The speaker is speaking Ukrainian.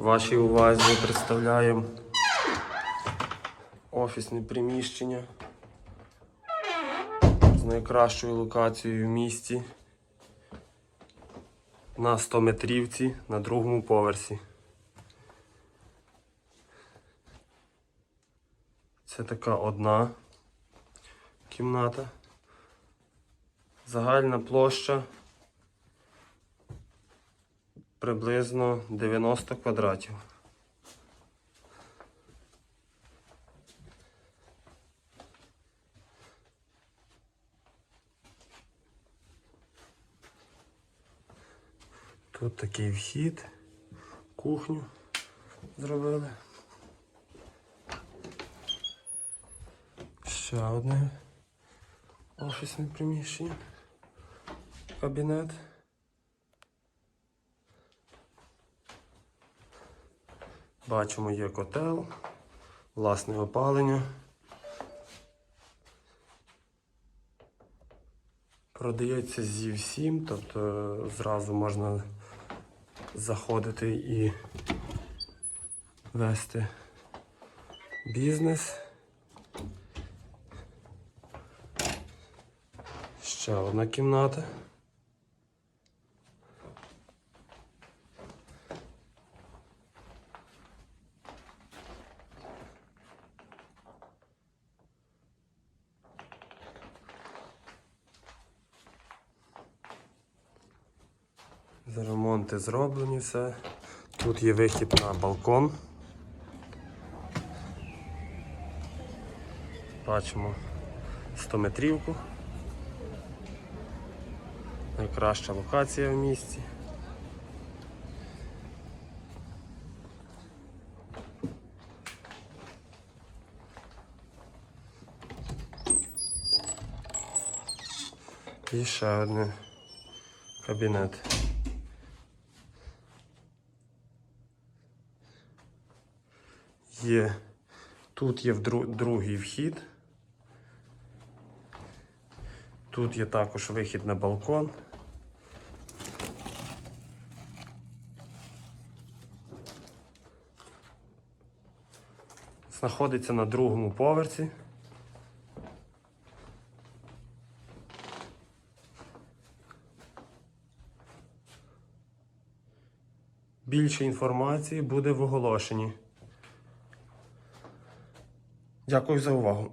Вашій увазі представляємо офісне приміщення з найкращою локацією в місті на 100 метрівці на другому поверсі. Це така одна кімната. Загальна площа приблизно 90 квадратів. Тут такий вхід, кухню зробили. Ще одне офісне приміщення, кабінет. Бачимо, є котел, власне опалення. Продається зі всім, тобто зразу можна заходити і вести бізнес. Ще одна кімната. Ремонти зроблені все. Тут є вихід на балкон. Бачимо 100 метрівку. Найкраща локація в місті. І ще один кабінет. Є. Тут є другий вхід. Тут є також вихід на балкон. Знаходиться на другому поверсі. Більше інформації буде в оголошенні. Дякую за увагу.